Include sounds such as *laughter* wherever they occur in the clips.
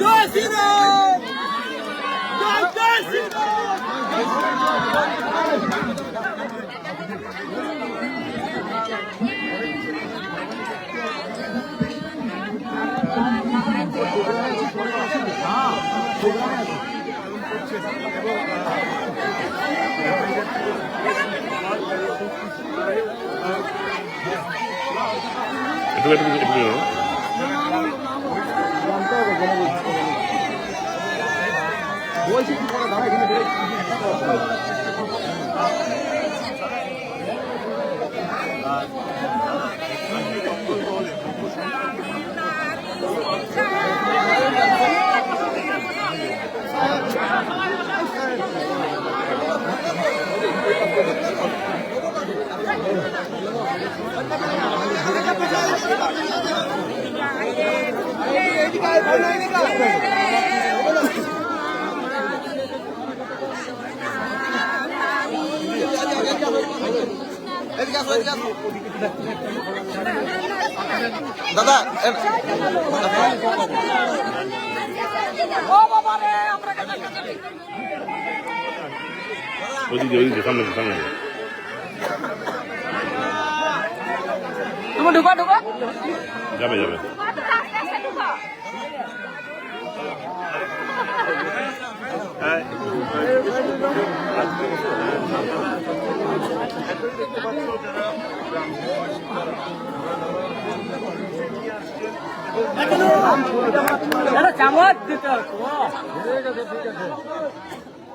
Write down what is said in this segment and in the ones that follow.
জয় শ্রীরাম জয় জয় শ্রীরাম একটু একটু একটু একটু দাদা ওইদিকে ওইদিকে সামনে দে, সামনে দে। তুমি ঢুকো ঢুকো যাবে যাবে চামচ দিতে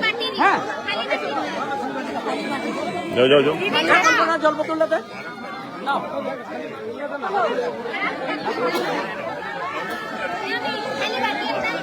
বাটি হ্যাঁ। খালি বাটি যাও যাও যাও। জল বোতলটাতে না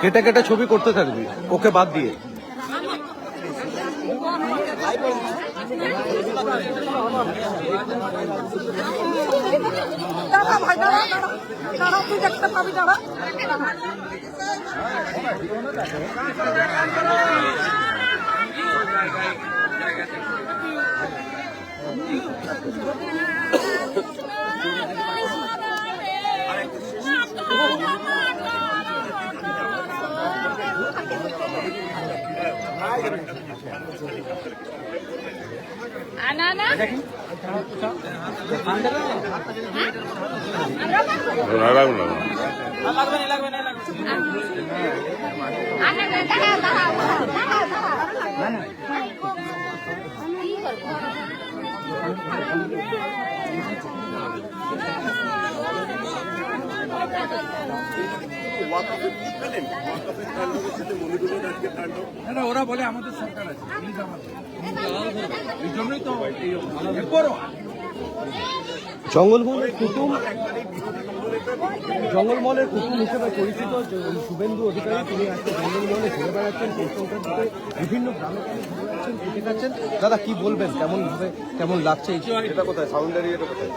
কেটে কেটে ছবি করতে থাকবি ওকে বাদ দিয়ে। *laughs* লাগাবো না ওরা বলে আমাদের সরকার আছে। জঙ্গলমহলের কুতুম জঙ্গলমহলের কুতুম হিসেবে পরিচিত শুভেন্দু অধিকারী, তিনি আজকে জঙ্গলমহলে ঘুরে বেড়াচ্ছেন সেই বিভিন্ন গ্রামে ঘুরে বেড়াচ্ছেন পিঠে দাদা, কি বলবেন? কেমন ভাবে কেমন লাগছে এটা কোথায়? সাউন্ডারি এটা কোথায়?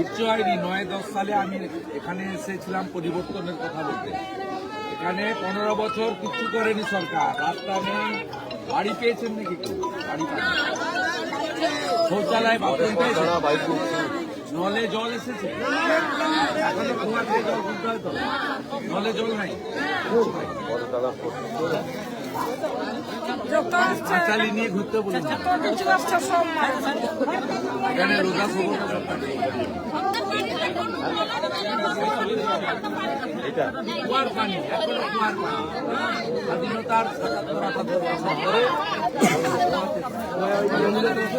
কিচ্ছু হয়নি নয় দশ সালে আমি এখানে এসেছিলাম পরিবর্তনের কথা বলতে। এখানে পনেরো বছর কিচ্ছু করেনি সরকার। রাস্তা নেই বাড়ি পেয়েছেন নাকি কেউ? বাড়ি পায়নি। শৌচালয় বাথরুম নলে জল এসেছে? এখনও কুয়া থেকে জল তুলতে হয় তো? নলে জল নাই? চালি নিয়ে ঘুরতে বলুন। এখানে রোজা খবর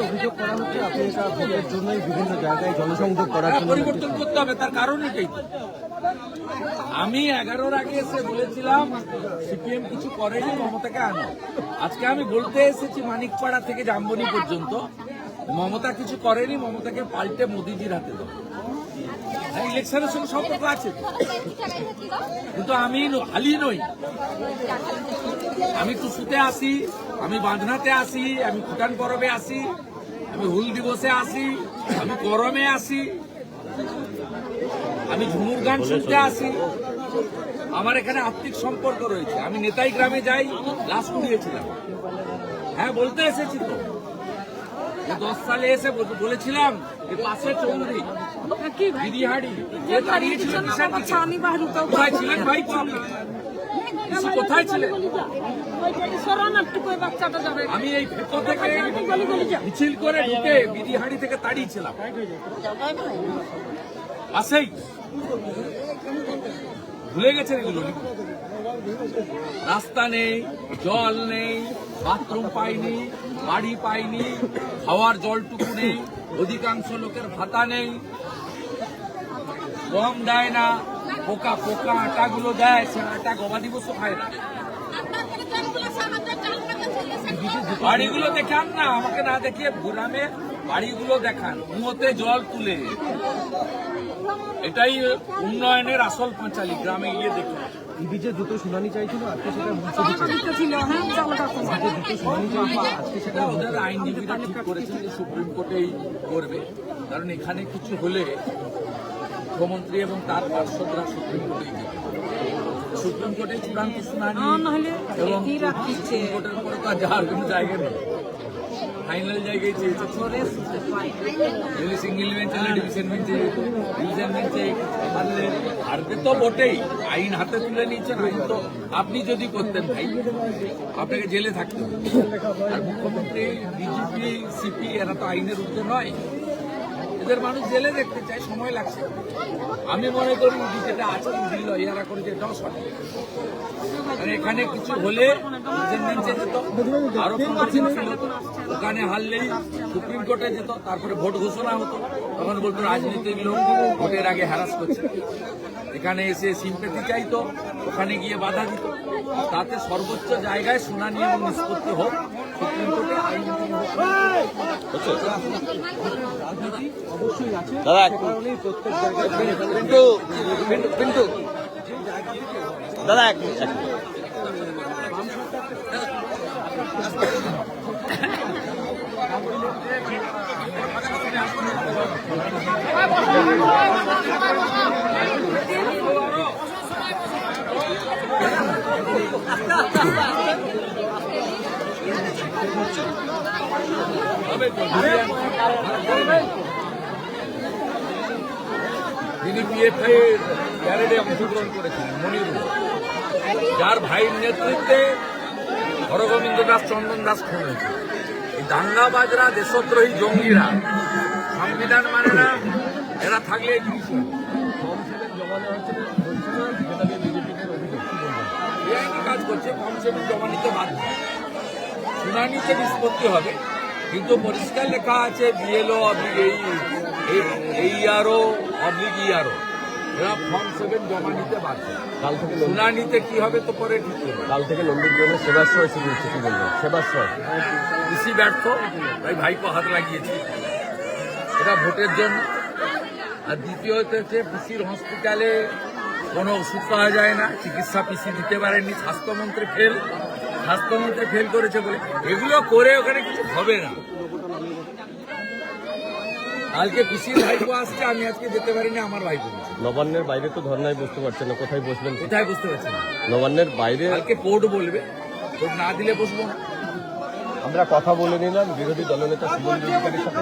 অভিযোগ করা হচ্ছে আপনি এটা ভোটের জন্যই বিভিন্ন জায়গায় জনসংযোগ করার পরিবর্তন করতে হবে, তার কারণ এটাই আমি এগারোর আগে এসে বলেছিলাম, সিপিএম কিছু করেনি মমতাকে আনো। আজকে আমি বলতে এসেছি মানিকপাড়া থেকে জাম্বনি পর্যন্ত। মমতা কিছু করেনি, মমতাকে পাল্টে মোদিজির হাতে দেবো। ইলেকশনের সঙ্গে সম্পর্ক আছে। কিন্তু আমি খালি নই। আমি টুসুতে আসি আমি বাঁধনাতে আসি আমি ভুটান পরবে আসি আমি হুল দিবসে আসি আমি গরমে আসি আমি ঝুমুর গান শুনতে আসি। আমার এখানে আত্মিক সম্পর্ক রয়েছে। আমি নেতাই গ্রামে যাই লাশ কুড়িয়েছিলাম। হ্যাঁ বলতে এসেছি তো। দশ সালে এসে বলেছিলাম পাশে চৌধুরী বিরিহাড়ি যে দাঁড়িয়েছিলেন কিসের দিকে? কোথায় ছিলেন ভাই? কোথায় ছিলেন? আমি এই ভেতর থেকে মিছিল করে ঢুকে বিরিহাড়ি থেকে তাড়িয়েছিলাম পাশেই ভুলে গেছেন এগুলো? রাস্তা নেই জল নেই বাথরুম পাইনি বাড়ি পাইনি, খাওয়ার জলটুকু নেই, অধিকাংশ লোকের ভাতা নেই। গম দেয় না, পোকা পোকা আটাগুলো দেয়, সে আটা গবাদি পশু খায় না। বাড়িগুলো দেখান না, আমাকে না দেখিয়ে গ্রামে বাড়িগুলো দেখান কুয়োতে জল তুলে। এটাই উন্নয়নের আসল পাঁচালি, গ্রামে গিয়ে দেখুন। ইডি যে দ্রুত শুনানি চাইছিল আজকে সেটা হ্যাঁ আজকে দ্রুত শুনানি চাইছিল আজকে সেটা ওদের আইনজীবীরা ঠিক করেছেন যে সুপ্রিম কোর্টেই করবে। কারণ এখানে কিছু হলে মুখ্যমন্ত্রী এবং তার পার্শ্বদরা সুপ্রিম কোর্টেই যাবে। সুপ্রিম কোর্টে চূড়ান্ত শুনানি এবং সুপ্রিম কোর্টের পরে তো আর যাওয়ার কোনো জায়গা নেই। ফাইনাল জায়গায় চেয়েছে যদি সিঙ্গেল বেঞ্চ হলে ডিভিশন বেঞ্চে ডিভিশন বেঞ্চে পারলে হারবে তো বটেই। আইন হাতে তুলে নিয়েছেন, আইন তো আপনি যদি করতেন ভাই, আপনাকে জেলে থাকতেন মুখ্যমন্ত্রী ডিজিপি সিপি এরা তো আইনের ঊর্ধ্বে নয়। এদের মানুষ জেলে দেখতে চায়, সময় লাগছে। আমি মনে করি উনি যেটা আছে দিল ইয়ারা করে যেটাও সঠিক। এখানে কিছু হলে আরও ওখানে হারলেই সুপ্রিম কোর্টে যেত, তারপরে ভোট ঘোষণা হতো, তখন বলতো রাজনীতির লোক ভোটের আগে হ্যারাস করছে। এখানে এসে সিম্পেথি চাইতো, ওখানে গিয়ে বাধা দিত। তাতে সর্বোচ্চ জায়গায় শুনানি এবং নিষ্পত্তি হোক সুপ্রিম কোর্টে আইন অবশ্যই আছে দাদা প্রত্যেক এক মিনিট, এক মিনিট। হবে তো, যিনি পিএফআই প্যারেডে অংশগ্রহণ করেছিলেন মনিরুল। যার ভাইয়ের নেতৃত্বে হরগোবিন্দ দাস চন্দন দাস খুন হয়েছে। এই দাঙ্গাবাজরা দেশদ্রোহী জঙ্গিরা সংবিধান মানে না এরা থাকলে কাজ করছে কম সেবন জমা নিতে বাধ্য শুনানিতে নিষ্পত্তি হবে। কিন্তু পরিষ্কার লেখা আছে বিএলও অবলিক এই আরও অবলিক ইয়ারও এরা ফর্ম সেভেন জমা নিতে পারছে কাল থেকে শুনানিতে কি হবে তো পরে ঠিক হবে কাল থেকে নন্দীর জন্য সেবাশ্রয় শুরু হচ্ছে কি বলবেন সেবাশ্রয়। কৃষি ব্যর্থ তাই ভাইপো হাত লাগিয়েছি। এটা ভোটের জন্য। আর দ্বিতীয়ত হচ্ছে পিসির হসপিটালে কোনো ওষুধ পাওয়া যায় না চিকিৎসা পিসি দিতে পারেনি স্বাস্থ্যমন্ত্রী ফেল স্বাস্থ্যমন্ত্রী ফেল করেছে বলে এগুলো করে ওখানে কিছু হবে না। কালকে পিসির ভাইপো আসছে আমি আজকে যেতে পারিনি আমার ভাইপো। নবান্নের বাইরে তো ধর্নায় বসতে পারছেন না কোথায় বসবেন? কোথায় বুঝতে পারছি না? নবান্নের বাইরে কালকে কোর্ট বলবে কোর্ট না দিলে বসবো না। আমরা কথা বলে নিলাম বিরোধী দলনেতা অধিকারীর সাথে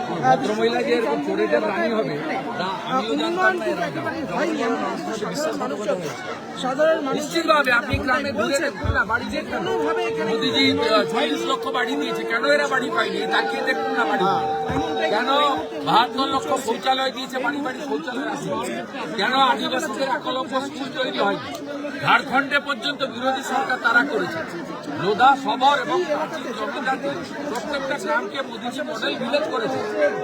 ভদ্রমহিলা যে এরকম। চোরেদের রানী হবে। কেন এরা বাড়ি পায়নি? দেখুন না কেন বাহাত্তর লক্ষ শৌচালয় দিয়েছে? কেন আদিবাসীদের এক লক্ষ স্কুল তৈরি হয়নি? ঝাড়খণ্ডে পর্যন্ত বিরোধী সরকার তারা করেছে। লোধা সবর এবং প্রত্যেকটা গ্রামকে মোদিজি মডেল ভিলেজ করেছে।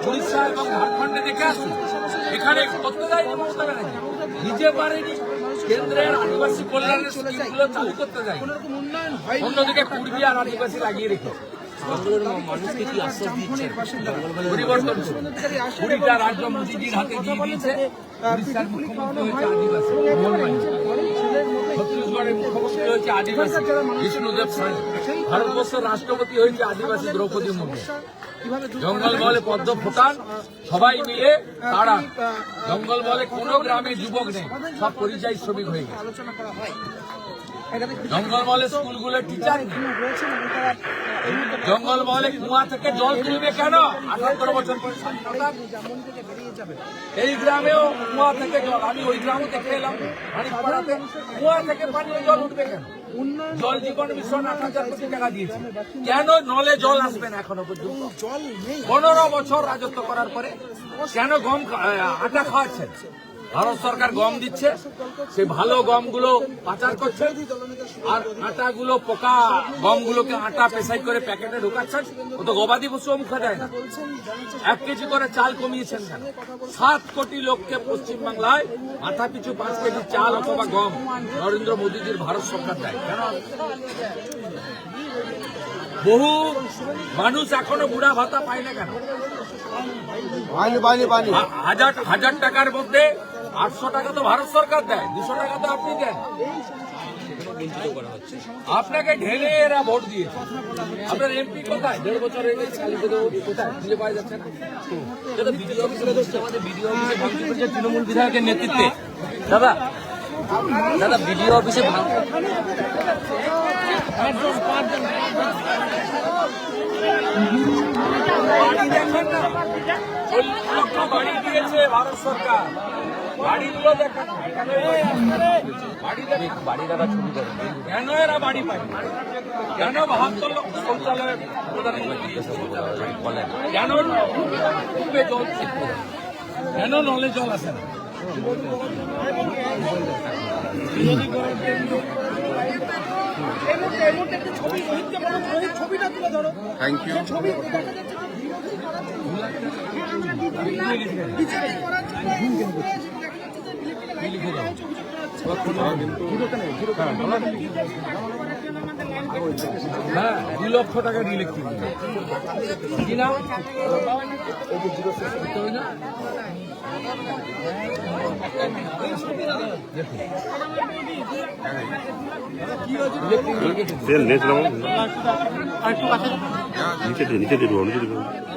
উড়িষ্যা এবং ঝাড়খণ্ডে দেখে আসুন, এখানে দেয়নি মমতা ব্যানার্জি নিজে পারেনি, কেন্দ্রের আদিবাসী কল্যাণের স্কিমগুলো চালু করতে হয় অন্যদিকে কুর্বি আর আদিবাসী লাগিয়ে দিচ্ছেন পরিবর্তন রাজ্য মোদিজির হাতে দিয়ে দিয়েছে আদিবাসী। মুখ্যমন্ত্রী হয়েছে আদিবাসী। বিষ্ণুদেব ভারতবর্ষের রাষ্ট্রপতি হয়েছে আদিবাসী দ্রৌপদী মুর্মু। জঙ্গল বলে পদ্ম ফোটান, সবাই মিলে তারা। জঙ্গল বলে কোনো গ্রামে যুবক নেই, সব পরিযায়ী শ্রমিক হয়ে গেছে। আলোচনা করা হয় এখানে জঙ্গল বলে স্কুলগুলো টিচার নেই। রয়েছেন এবং তারা এই মুহূর্তে জঙ্গল মহলে কুয়া থেকে জল তুলবে কেন? আঠাত্তর বছর এই গ্রামেও কুয়া থেকে জল আমি ওই গ্রামও দেখে এলাম। মানিকপাড়াতে কুয়া থেকে পানীয় জল উঠবে কেন? জল জীবন মিশন আট হাজার কোটি টাকা দিয়েছে। কেন নলে জল আসবে না এখনও পর্যন্ত? জল পনেরো বছর রাজত্ব করার পরে কেন গম আটা খাওয়াচ্ছেন? ভারত সরকার গম দিচ্ছে সে ভালো গমগুলো পাচার করছে আর আটাগুলো পোকা গমগুলোকে আটা পেশাই করে প্যাকেটে ঢুকাচ্ছেন ও তো গবাদি পশু মুখে দেয় না। এক কেজি করে চাল কমিয়েছেন কেন? সাত কোটি লোককে পশ্চিমবাংলায় মাথা পিছু পাঁচ কেজি চাল অথবা গম নরেন্দ্র মোদীজির ভারত সরকার দেয়। কেন? বহু মানুষ এখনও বুড়া ভাতা পায় না কেন? হাজার হাজার টাকার মধ্যে আটশো টাকা তো ভারত সরকার দেয়, দুশো টাকা তো আপনি দেন। আপনাকে ঢেলে এরা ভোট দিয়ে আপনার এমপি কোথায়? দেড় বছর গেছে কালীপদ কোথায়? খুঁজে পাওয়া যাচ্ছে না। এটা বিডিও অফিসে আমাদের তৃণমূল বিধায়কের নেতৃত্বে। দাদা দাদা, বিডিও অফিসে ভাঙ- বাড়ি দেখেন না চল্লিশ লক্ষ বাড়ি দিয়েছে ভারত সরকার। বাড়ি দেখা। ছবি করে কেন এরা বাড়ি পায়? কেন বাহাত্তর লক্ষ শৌচালয় প্রধানমন্ত্রী বলেন কেন কূপে জল করে? কেন নলে জল আসে না? ছবিটা তুলে ধরো থ্যাংক ইউ ছবি দেখা যাচ্ছে হ্যাঁ দুই লক্ষ টাকার ইলেকট্রিক কি নাম নিচে দিয়ে নিচে দিয়ে নিচে দিয়ে